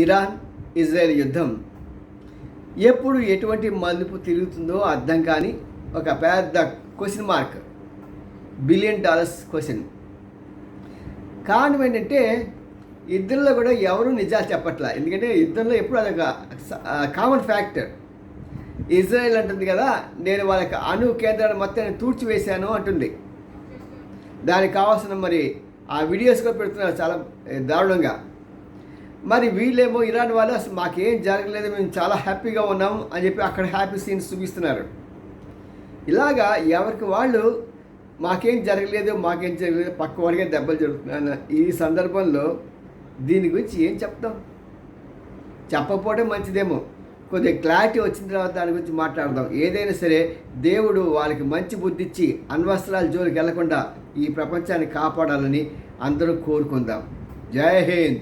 Iran Israel యుద్ధం. ఎప్పుడు ఎటువంటి మలుపు తిరుగుతుందో అర్థం కాని ఒక పెద్ద question mark billion dollars question కారణం ఏంటంటే ఇద్దరిలో కూడా ఎవరు నిజాలు చెప్పట్లా. ఎందుకంటే ఇద్దరిలో ఎప్పుడు అదొక కామన్ ఫ్యాక్టర్ ఇజ్రాయెల్ అంటుంది కదా నేను వాళ్ళకి అణు కేంద్రాన్ని మొత్తాన్ని తూర్చివేశాను అంటుంది. దానికి కావాల్సిన మరి ఆ వీడియోస్ కూడా పెడుతున్నారు చాలా దారుణంగా. మరి వీళ్ళేమో ఇరాన్ వాళ్ళు అసలు మాకేం జరగలేదు మేము చాలా హ్యాపీగా ఉన్నాం అని చెప్పి అక్కడ హ్యాపీ సీన్స్ చూపిస్తున్నారు. ఇలాగా ఎవరికి వాళ్ళు మాకేం జరగలేదు మాకేం జరగలేదు పక్క వాడికే దెబ్బలు జరుగుతున్నాయి ఈ సందర్భంలో దీని గురించి ఏం చెప్తాం? చెప్పకపోవడం మంచిదేమో. కొద్దిగా క్లారిటీ వచ్చిన తర్వాత దాని గురించి మాట్లాడదాం. ఏదైనా సరే దేవుడు వాళ్ళకి మంచి బుద్ధి ఇచ్చి అణ్వస్త్రాల జోలికి వెళ్ళకుండా ఈ ప్రపంచాన్ని కాపాడాలని అందరూ కోరుకుందాం. జై హింద్.